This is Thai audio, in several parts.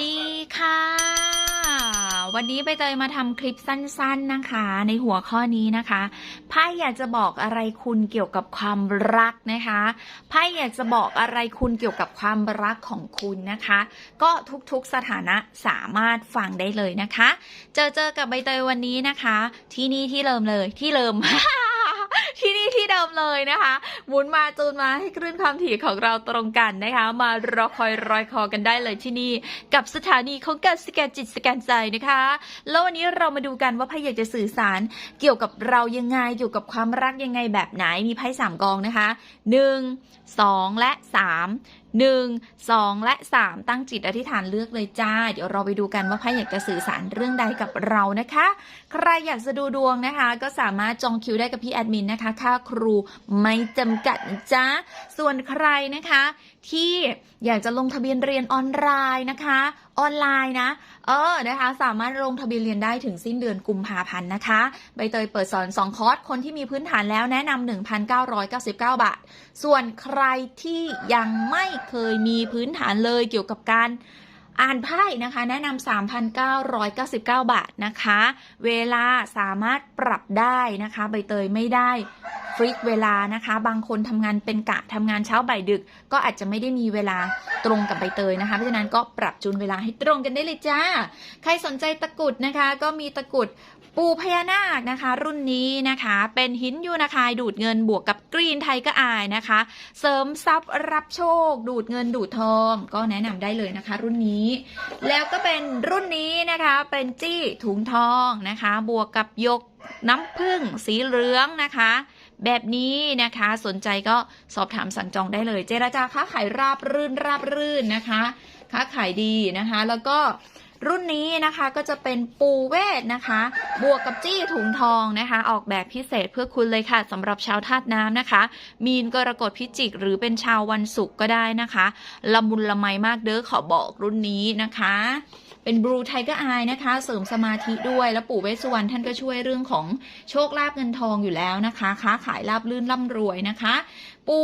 ดีค่ะ วันนี้ใบเตยมาทำคลิปสั้น ๆนะคะ ในหัวข้อนี้นะคะไพ่อยากจะบอกอะไรคุณเกี่ยวกับความรักนะคะไพ่อยากจะบอกอะไรคุณเกี่ยวกับความรักของคุณนะคะ ก็ทุกๆสถานะสามารถฟังได้เลยนะคะ เจอเจอกับใบเตยวันนี้นะคะ ที่นี่ที่เริ่มเลยที่เริ่ม ที่นี่ที่เดิมเลยนะคะหมุนมาจูนมาให้คลื่นความถี่ของเราตรงกันนะคะ มารอคอยรอยคอกันได้เลยที่นี่ กับสถานีของการสแกนจิตสแกนใจนะคะ แล้ววันนี้เรามาดูกันว่าไพ่อยากจะสื่อสาร เกี่ยวกับเรายังไงเกี่ยวกับความรักยังไงแบบไหนมีไพ่สามกองนะคะหนึ่งสองและสาม หนึ่งสองและสามตั้งจิตอธิษฐานเลือกเลยจ้า เดี๋ยวเราไปดูกันว่าไพ่อยากจะสื่อสารเรื่องใดกับเรานะคะ ใครอยากจะดูดวงนะคะ ก็สามารถจองคิวได้กับพี่แอดมินนะคะ ค่าครูไม่จำกัดนะจ้าส่วนใครนะคะ ที่อยากจะลงทะเบียนเรียนออนไลน์นะคะ ออนไลน์นะ เออนะคะ สามารถลงทะเบียนเรียนได้ถึงสิ้นเดือนกุมภาพันธ์นะคะ ใบเตยเปิดสอน 2 คอร์ส คนที่มีพื้นฐานแล้วแนะนำ1,999 บาท ส่วนใครที่ยังไม่เคยมีพื้นฐานเลยเกี่ยวกับการ อ่านไพ่นะคะ แนะนำ3,999 บาทนะคะ เวลาสามารถปรับได้นะคะ ใบเตยไม่ได้ฟริกเวลานะคะ บางคนทำงานเป็นกะทำงานเช้าบ่ายดึก ก็อาจจะไม่ได้มีเวลาตรงกับใบเตยนะคะ เพราะฉะนั้นก็ปรับจูนเวลาให้ตรงกันได้เลยจ้า ใครสนใจตะกุดนะคะ ก็มีตะกุดปูพญานาคนะคะ รุ่นนี้นะคะ เป็นหินยูนาคายดูดเงินบวกกับกรีนไทยก็อายนะคะ เสริมทรัพย์รับโชค ดูดเงินดูดทอง ก็แนะนำได้เลยนะคะ รุ่นนี้แล้วก็เป็นรุ่นนี้นะคะ เป็นจี้ถุงทองนะคะ บวกกับยกน้ำผึ้งสีเหลืองนะคะ แบบนี้นะคะ สนใจก็สอบถามสั่งจองได้เลย เจราจาค้าขายราบรื่นราบรื่นนะคะ ค้าขายดีนะคะ แล้วก็รุ่นนี้นะคะก็จะเป็นปูเวทนะคะ บวกกับจี้ถุงทองนะคะ ออกแบบพิเศษเพื่อคุณเลยค่ะสำหรับชาวธาตุน้ำนะคะ มีนกรกฎพิจิก หรือเป็นชาววันศุกร์ก็ได้นะคะ ละมุนละไมมากเด้อขอบอกรุ่นนี้นะคะ เป็นบลูไทเกอร์อายนะคะ เสริมสมาธิด้วยแล้วปู่เวสสุวรรณท่านก็ช่วยเรื่องของโชคลาภเงินทองอยู่แล้วนะคะ ค้าขายราบลื่นร่ำรวยนะคะ ปู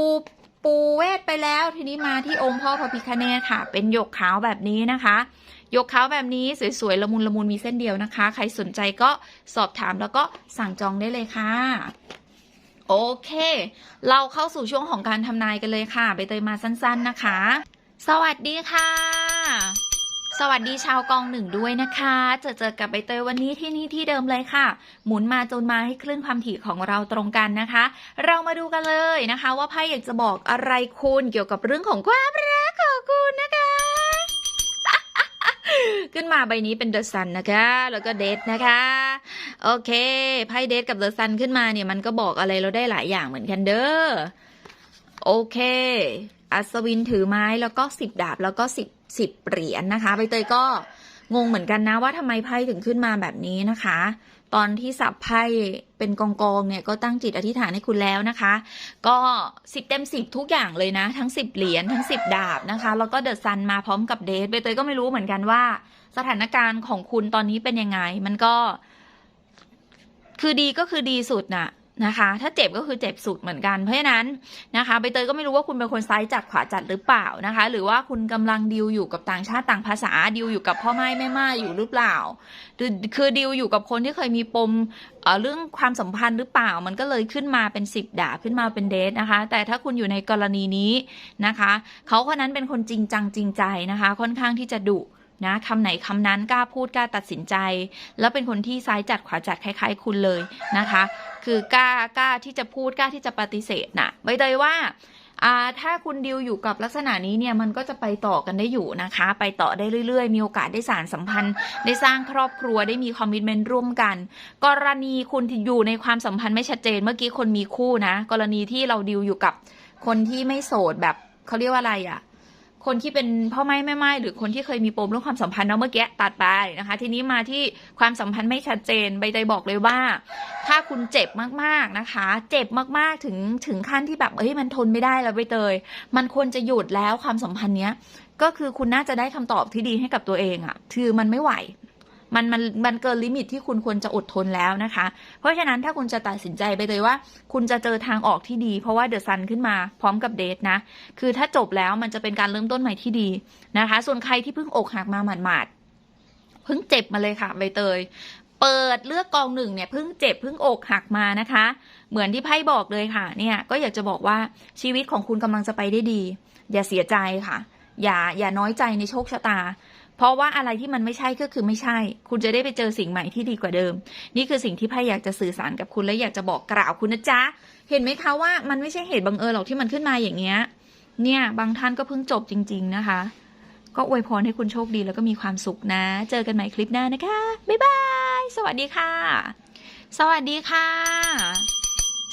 ปูเวทไปแล้วทีนี้มาที่องค์พ่อพระพิคเนตค่ะ เป็นหยกขาวแบบนี้นะคะยกขาวแบบนี้สวยๆ ละมุนละมุนมีเส้นเดียวนะคะ ใครสนใจก็สอบถามแล้วก็สั่งจองได้เลยค่ะ โอเค เราเข้าสู่ช่วงของการทำนายกันเลยค่ะใบเตยมาสั้นๆนะคะ สวัสดีค่ะ สวัสดีชาวกองหนึ่งด้วยนะคะเจอเจอกับใบเตยวันนี้ที่นี่ที่เดิมเลยค่ะ หมุนมาจนมาให้คลื่นความถี่ของเราตรงกันนะคะ เรามาดูกันเลยนะคะ ว่าไพ่อยากจะบอกอะไรคุณเกี่ยวกับเรื่องของความรักของคุณนะคะ ขึ้นมาใบนี้เป็นเดอะซันนะคะ แล้วก็เดทนะคะ โอเคไพ่เดทกับเดอะซันขึ้นมาเนี่ยมันก็บอกอะไรเราได้หลายอย่างเหมือนกันเด้อโอเค อัศวินถือไม้แล้วก็สิบดาบแล้วก็สิบสิบเหรียญนะคะใบเตยก็งงเหมือนกันนะว่าทำไมไพ่ถึงขึ้นมาแบบนี้นะคะ ตอนที่สับไพ่เป็นกองกองเนี่ยก็ตั้งจิตอธิษฐานให้คุณแล้วนะคะ ก็สิบเต็มสิบทุกอย่างเลยนะ ทั้งสิบเหรียญทั้งสิบดาบนะคะ แล้วก็เดอะซันมาพร้อมกับเดทใบเตยก็ไม่รู้เหมือนกันว่า สถานการณ์ของคุณตอนนี้เป็นยังไง มันก็ คือดีก็คือดีสุดน่ะ นะคะ ถ้าเจ็บก็คือเจ็บสุดเหมือนกัน เพราะฉะนั้นนะคะใบเตยก็ไม่รู้ว่าคุณเป็นคนซ้ายจัดขวาจัดหรือเปล่านะคะ หรือว่าคุณกำลังดิวอยู่กับต่างชาติต่างภาษาดิวอยู่กับพ่อไม้แม่ไม้อยู่หรือเปล่าหรือคือดิวอยู่กับคนที่เคยมีปมเเรื่องความสัมพันธ์หรือเปล่า มันก็เลยขึ้นมาเป็นสิบดาบขึ้นมาเป็นเดทนะคะ แต่ถ้าคุณอยู่ในกรณีนี้นะคะเขาคนนั้นเป็นคนจริงจังจริงใจนะคะ ค่อนข้างที่จะดุนะคำไหนคำนั้นกล้าพูดกล้าตัดสินใจ แล้วเป็นคนที่ซ้ายจัดขวาจัดคล้าย ๆ คุณเลยนะคะ คือกล้ากล้าที่จะพูดกล้าที่จะปฏิเสธนะใบเตยว่าอ่าถ้าคุณดิวอยู่กับลักษณะนี้เนี่ยมันก็จะไปต่อกันได้อยู่นะคะ ไปต่อได้เรื่อยๆ มีโอกาสได้สารสัมพันธ์ ได้สร้างครอบครัวได้มีคอมมิชเมนต์ร่วมกัน กรณีคุณที่อยู่ในความสัมพันธ์ไม่ชัดเจนเมื่อกี้คนมีคู่นะ กรณีที่เราดิวอยู่กับคนที่ไม่โสดแบบเขาเรียกว่าอะไรอะ คนที่เป็นพ่อไม้แม่ไม้หรือคนที่เคยมีปมเรื่องความสัมพันธ์เนาะเมื่อกี้ตัดไปนะคะ ทีนี้มาที่ความสัมพันธ์ไม่ชัดเจนใบเตยบอกเลยว่า ถ้าคุณเจ็บมากๆนะคะ เจ็บมากๆถึงถึงขั้นที่แบบเอ้ยมันทนไม่ได้แล้วใบเตย มันควรจะหยุดแล้วความสัมพันธ์เนี้ยก็คือคุณน่าจะได้คำตอบที่ดีให้กับตัวเองอะคือมันไม่ไหว มันมันมันเกินลิมิตที่คุณควรจะอดทนแล้วนะคะ เพราะฉะนั้นถ้าคุณจะตัดสินใจไปเลยว่า คุณจะเจอทางออกที่ดี เพราะว่าเดอะซันขึ้นมาพร้อมกับเดทนะ คือถ้าจบแล้วมันจะเป็นการเริ่มต้นใหม่ที่ดีนะคะ ส่วนใครที่เพิ่งอกหักมาหมาดๆเพิ่งเจ็บมาเลยค่ะใบเตยเปิดเลือกกองหนึ่งเนี่ยเพิ่งเจ็บเพิ่งอกหักมานะคะ เหมือนที่ไพ่บอกเลยค่ะ เนี่ยก็อยากจะบอกว่าชีวิตของคุณกำลังจะไปได้ดี อย่าเสียใจค่ะ อย่าอย่าน้อยใจในโชคชะตา เพราะว่าอะไรที่มันไม่ใช่ก็คือไม่ใช่ คุณจะได้ไปเจอสิ่งใหม่ที่ดีกว่าเดิม นี่คือสิ่งที่ไพ่อยากจะสื่อสารกับคุณและอยากจะบอกกล่าวคุณนะจ๊ะ เห็นไหมคะว่ามันไม่ใช่เหตุบังเอิญหรอกที่มันขึ้นมาอย่างเงี้ย เนี่ยบางท่านก็เพิ่งจบจริง ๆนะคะ ก็อวยพรให้คุณโชคดีแล้วก็มีความสุขนะ เจอกันใหม่คลิปหน้านะคะ บ๊ายบาย สวัสดีค่ะ สวัสดีค่ะ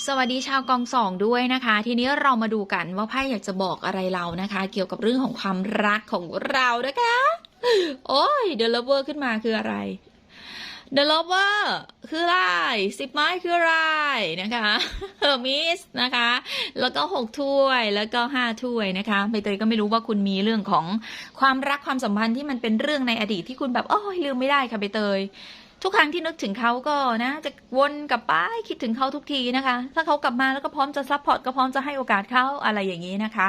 สวัสดีชาวกองสองด้วยนะคะ ทีนี้เรามาดูกันว่าไพ่อยากจะบอกอะไรเรานะคะ เกี่ยวกับเรื่องของความรักของเรานะคะ โอ้ยเดลเวอร์ขึ้นมาคืออะไร The Lover คืออะไรสิบไม้คืออะไรนะคะ Hermes นะคะ แล้วก็หกถ้วยแล้วก็ห้าถ้วยนะคะใบเตยก็ไม่รู้ว่าคุณมีเรื่องของความรักความสัมพันธ์ที่มันเป็นเรื่องในอดีตที่คุณแบบโอ้ยลืมไม่ได้ค่ะใบเตย ทุกครั้งที่นึกถึงเขาก็นะจะวนกลับไปคิดถึงเขาทุกทีนะคะ ถ้าเขากลับมาแล้วก็พร้อมจะซัพพอร์ตก็พร้อมจะให้โอกาสเขาอะไรอย่างนี้นะคะ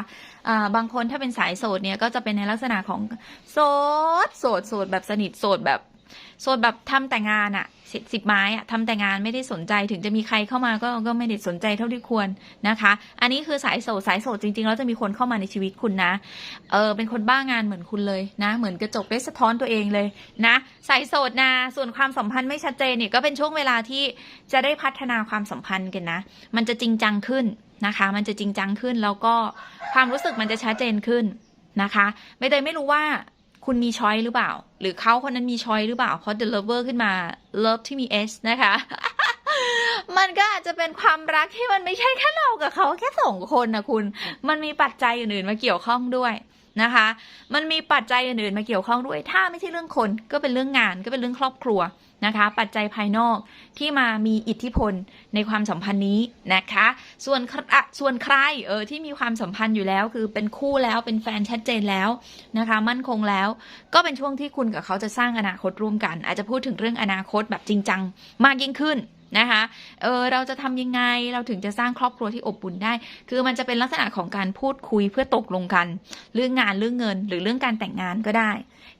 ะบางคนถ้าเป็นสายโสดเนี่ยก็จะเป็นในลักษณะของโสดโสดโสดแบบสนิทโสดแบบ โสดแบบทำแต่งานอะสิบสิบไม้อะทำแต่งานไม่ได้สนใจถึงจะมีใครเข้ามาก็ก็ไม่ได้สนใจเท่าที่ควรนะคะ อันนี้คือสายโสดสายโสดจริงๆแล้วจะมีคนเข้ามาในชีวิตคุณนะเออเป็นคนบ้างานเหมือนคุณเลยนะ เหมือนกระจกได้สะท้อนตัวเองเลยนะสายโสดนะส่วนความสัมพันธ์ไม่ชัดเจนเนี่ยก็เป็นช่วงเวลาที่จะได้พัฒนาความสัมพันธ์กันนะ มันจะจริงจังขึ้นนะคะ มันจะจริงจังขึ้นแล้วก็ความรู้สึกมันจะชัดเจนขึ้นนะคะไม่เตยไม่รู้ว่า คุณมีช้อยหรือเปล่า หรือเขาคนนั้นมีช้อยหรือเปล่า เพราะ the lover ขึ้นมา love ที่มี s นะคะ มันก็อาจจะเป็นความรักที่มันไม่ใช่แค่เรากับเขาแค่สองคนนะคุณ มันมีปัจจัยอื่นๆมาเกี่ยวข้องด้วยนะคะ มันมีปัจจัยอื่นๆมาเกี่ยวข้องด้วย ถ้าไม่ใช่เรื่องคน ก็เป็นเรื่องงาน ก็เป็นเรื่องครอบครัว นะคะ ปัจจัยภายนอกที่มามีอิทธิพลในความสัมพันธ์นี้นะคะ ส่วนอะส่วนใครเออที่มีความสัมพันธ์อยู่แล้ว คือเป็นคู่แล้วเป็นแฟนชัดเจนแล้วนะคะ มั่นคงแล้ว ก็เป็นช่วงที่คุณกับเขาจะสร้างอนาคตร่วมกัน อาจจะพูดถึงเรื่องอนาคตแบบจริงจังมากยิ่งขึ้นนะคะเออเราจะทำยังไงเราถึงจะสร้างครอบครัวที่อบอุ่นได้ คือมันจะเป็นลักษณะของการพูดคุยเพื่อตกลงกัน เรื่องงานเรื่องเงิน หรือเรื่องการแต่งงานก็ได้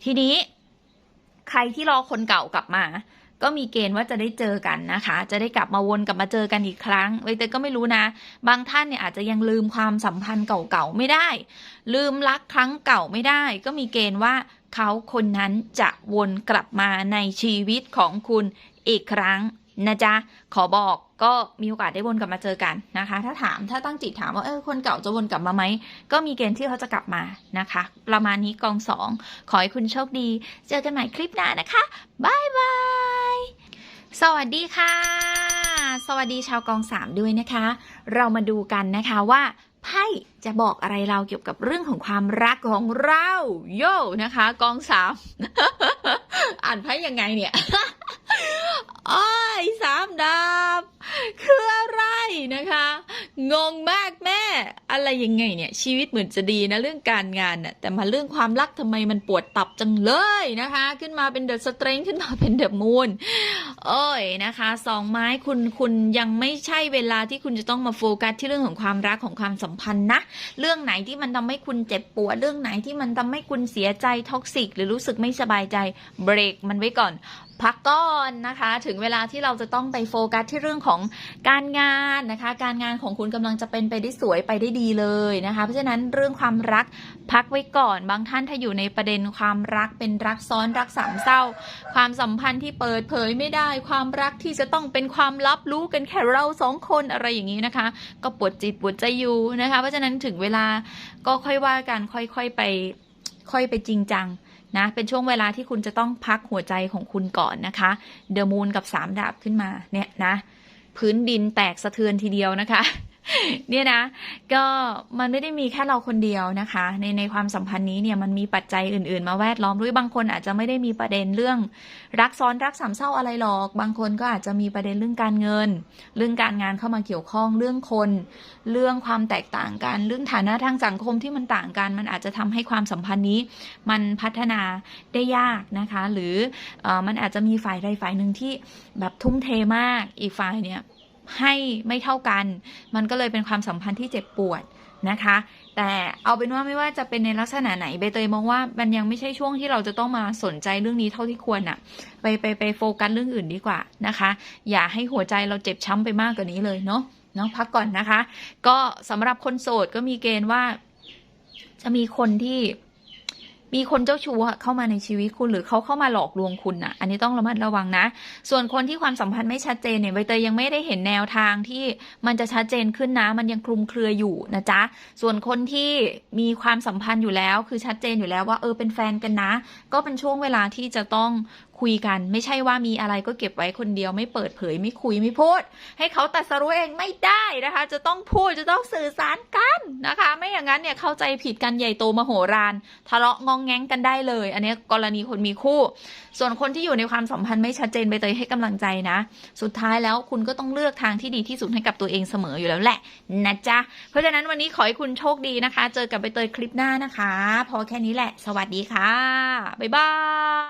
ทีนี้ ใครที่รอคนเก่ากลับมา ก็มีเกณฑ์ว่าจะได้เจอกันนะคะ จะได้กลับมาวนกลับมาเจอกันอีกครั้งใบเตยก็ไม่รู้นะ บางท่านเนี่ยอาจจะยังลืมความสัมพันธ์เก่าๆไม่ได้ ลืมรักครั้งเก่าไม่ได้ ก็มีเกณฑ์ว่าเขาคนนั้นจะวนกลับมาในชีวิตของคุณอีกครั้งนะจ๊ะ ขอบอก ก็มีโอกาสได้วนกลับมาเจอกันนะคะ ถ้าถามถ้าตั้งจิตถามว่าเออคนเก่าจะวนกลับมาไหม ก็มีเกณฑ์ที่เขาจะกลับมานะคะ ประมาณนี้กองสองขอให้คุณโชคดี เจอกันใหม่คลิปหน้านะคะบายบายสวัสดีค่ะ สวัสดีชาวกองสามด้วยนะคะ เรามาดูกันนะคะว่าไพ่จะบอกอะไรเราเกี่ยวกับเรื่องของความรักของเราโย่นะคะ กองสามอ่านไพ่ยังไงเนี่ยอ้อยสามดาบ คืออะไรนะคะ งงมากแม่ อะไรยังไงเนี่ย ชีวิตเหมือนจะดีนะเรื่องการงานน่ะแต่มาเรื่องความรักทำไมมันปวดตับจังเลยนะคะ ขึ้นมาเป็นเดอะสเตรนขึ้นมาเป็นเดอะมูนเอ้ยนะคะสองไม้คุณคุณยังไม่ใช่เวลาที่คุณจะต้องมาโฟกัสที่เรื่องของความรักของความสัมพันธ์นะ เรื่องไหนที่มันทำให้คุณเจ็บปวดเรื่องไหนที่มันทำให้คุณเสียใจท็อกซิกหรือรู้สึกไม่สบายใจเบรกมันไว้ก่อน พักก่อนนะคะ ถึงเวลาที่เราจะต้องไปโฟกัสที่เรื่องของการงานนะคะ การงานของคุณกำลังจะเป็นไปได้สวยไปได้ดีเลยนะคะ เพราะฉะนั้นเรื่องความรักพักไว้ก่อน บางท่านถ้าอยู่ในประเด็นความรักเป็นรักซ้อนรักสามเศร้า ความสัมพันธ์ที่เปิดเผยไม่ได้ ความรักที่จะต้องเป็นความลับรู้กันแค่เราสองคนอะไรอย่างนี้นะคะ ก็ปวดจิตปวดใจอยู่นะคะ เพราะฉะนั้นถึงเวลาก็ค่อยว่ากันค่อยๆไป ค่อยไปจริงจัง นะ เป็นช่วงเวลาที่คุณจะต้องพักหัวใจของคุณก่อนนะคะ เดอะมูนกับสามดาบขึ้นมาเนี่ยนะ พื้นดินแตกสะเทือนทีเดียวนะคะ เนี่ยนะ ก็มันไม่ได้มีแค่เราคนเดียวนะคะ ในในความสัมพันธ์นี้เนี่ยมันมีปัจจัยอื่น ๆ มาแวดล้อมด้วยบางคนอาจจะไม่ได้มีประเด็นเรื่อง รักซ้อนรักสามเศร้าอะไรหรอก บางคนก็อาจจะมีประเด็นเรื่องการเงิน เรื่องการงานเข้ามาเกี่ยวข้องเรื่องคน เรื่องความแตกต่างกัน เรื่องฐานะทางสังคมที่มันต่างกัน มันอาจจะทำให้ความสัมพันธ์นี้ มันพัฒนาได้ยากนะคะ หรือเออมันอาจจะมีฝ่ายใดฝ่ายหนึ่งที่แบบทุ่มเทมากอีกฝ่ายเนี่ย ให้ไม่เท่ากัน มันก็เลยเป็นความสัมพันธ์ที่เจ็บปวดนะคะ แต่เอาเป็นว่าไม่ว่าจะเป็นในลักษณะไหนใบเตยมองว่ามันยังไม่ใช่ช่วงที่เราจะต้องมาสนใจเรื่องนี้เท่าที่ควรอะไปไปไปโฟกัสเรื่องอื่นดีกว่านะคะ อย่าให้หัวใจเราเจ็บช้ำไปมากกว่านี้เลยเนาะเนาะพักก่อนนะคะ ก็สำหรับคนโสดก็มีเกณฑ์ว่าจะมีคนที่ มีคนเจ้าชู้เข้ามาในชีวิตคุณหรือเขาเข้ามาหลอกลวงคุณอะอันนี้ต้องระมัดระวังนะ ส่วนคนที่ความสัมพันธ์ไม่ชัดเจนเนี่ยใบเตยยังไม่ได้เห็นแนวทางที่มันจะชัดเจนขึ้นนะ มันยังคลุมเครืออยู่นะจ๊ะ ส่วนคนที่มีความสัมพันธ์อยู่แล้ว คือชัดเจนอยู่แล้วว่าเออเป็นแฟนกันนะ ก็เป็นช่วงเวลาที่จะต้องคุยกัน ไม่ใช่ว่ามีอะไรก็เก็บไว้คนเดียวไม่เปิดเผยไม่คุยไม่พูด ให้เขาตัดสรู้เองไม่ได้นะคะ จะต้องพูดจะต้องสื่อสารกันนะคะ อย่างนั้นเนี่ยเข้าใจผิดกันใหญ่โตมโหฬารทะเลาะงองแงงกันได้เลย อันนี้กรณีคนมีคู่ ส่วนคนที่อยู่ในความสัมพันธ์ไม่ชัดเจนไปเตยให้กำลังใจนะ สุดท้ายแล้วคุณก็ต้องเลือกทางที่ดีที่สุดให้กับตัวเองเสมออยู่แล้วแหละนะจ๊ะเพราะฉะนั้นวันนี้ขอให้คุณโชคดีนะคะ เจอกับใบเตยคลิปหน้านะคะ พอแค่นี้แหละ สวัสดีค่ะบ๊ายบาย